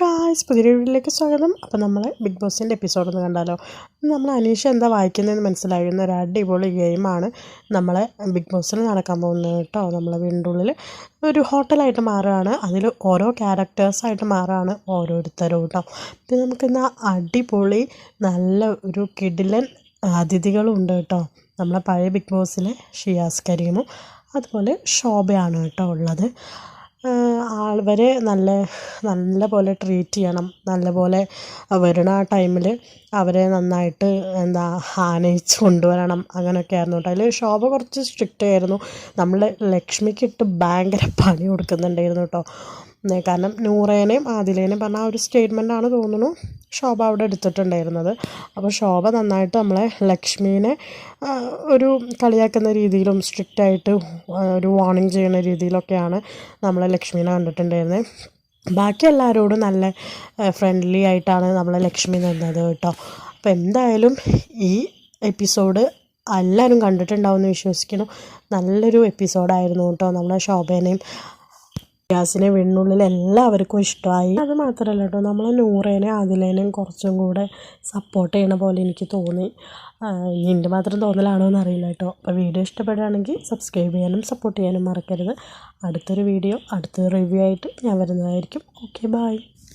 Guys പുതിയ വീഡിയോയിലേക്ക് സ്വാഗതം. അപ്പോൾ നമ്മൾ ബിഗ് ബോസിന്റെ എപ്പിസോഡ് കണ്ടാലോ? നമ്മൾ അനീഷ എന്താ വായിക്കുന്നതെന്ന് മനസ്സിലാകുന്ന ഒരു അടിപൊളി ഗെയിമാണ് നമ്മളെ ബിഗ് ബോസിൽ നടക്കാൻ പോകുന്നത് കേട്ടോ. നമ്മളെ വീടിന്റെ ഉള്ളിൽ ഒരു ഹോട്ടലായിട്ട് മാറുകയാണ്. അതിൽ ഓരോ ക്യാരക്ടേഴ്സായിട്ട് മാറുകയാണ് ഓരോരുത്തരും കേട്ടോ. പിന്നെ നമുക്കിന്ന് അടിപൊളി നല്ല ഒരു കിടിലൻ അതിഥികളും ഉണ്ട് കേട്ടോ. നമ്മളെ പഴയ ബിഗ് ബോസിലെ ഷിയാസ് കരീമും അതുപോലെ ശോഭയാണ് കേട്ടോ ഉള്ളത്. അവരെ നല്ല നല്ല പോലെ ട്രീറ്റ് ചെയ്യണം. നല്ല പോലെ വരുന്ന ആ ടൈമിൽ അവരെ നന്നായിട്ട് എന്താ ആനയിച്ച് കൊണ്ടുവരണം. അങ്ങനെയൊക്കെ ആയിരുന്നു കേട്ടോ. അതിൽ ശോഭ കുറച്ച് സ്ട്രിക്റ്റ് ആയിരുന്നു. നമ്മൾ ലക്ഷ്മിക്കിട്ട് ഭയങ്കര പണി കൊടുക്കുന്നുണ്ടായിരുന്നു കേട്ടോ. കാരണം നൂറേനെയും ആദിലേനെയും പറഞ്ഞ ആ ഒരു സ്റ്റേറ്റ്മെന്റ് ആണ് തോന്നുന്നു ശോഭ അവിടെ എടുത്തിട്ടുണ്ടായിരുന്നത്. അപ്പോൾ ശോഭ നന്നായിട്ട് നമ്മളെ ലക്ഷ്മീനെ ഒരു കളിയാക്കുന്ന രീതിയിലും സ്ട്രിക്റ്റായിട്ട് ഒരു വാർണിംഗ് ചെയ്യുന്ന രീതിയിലൊക്കെയാണ് നമ്മളെ ലക്ഷ്മീനെ കണ്ടിട്ടുണ്ടായിരുന്നത് ബാക്കി എല്ലാവരോടും നല്ല ഫ്രണ്ട്ലി ആയിട്ടാണ് നമ്മളെ ലക്ഷ്മി നിന്നത് കേട്ടോ. അപ്പോൾ എന്തായാലും ഈ എപ്പിസോഡ് എല്ലാവരും കണ്ടിട്ടുണ്ടാവും എന്ന് വിശ്വസിക്കുന്നു. നല്ലൊരു എപ്പിസോഡായിരുന്നു കേട്ടോ നമ്മളെ ശോഭേനെയും ഗ്യാസിനെ വീടിനുള്ളിൽ എല്ലാവർക്കും ഇഷ്ടമായി. അത് മാത്രമല്ല കേട്ടോ നമ്മൾ നൂറേനെ അതിലേനേയും കുറച്ചും കൂടെ സപ്പോർട്ട് ചെയ്യണ പോലെ എനിക്ക് തോന്നി. എന്റെ മാത്രം തോന്നലാണോ എന്ന് അറിയില്ല കേട്ടോ. അപ്പോൾ വീഡിയോ ഇഷ്ടപ്പെടുകയാണെങ്കിൽ സബ്സ്ക്രൈബ് ചെയ്യാനും സപ്പോർട്ട് ചെയ്യാനും മറക്കരുത്. അടുത്തൊരു വീഡിയോ അടുത്തൊരു റിവ്യൂ ആയിട്ട് ഞാൻ വരുന്നതായിരിക്കും. Okay bye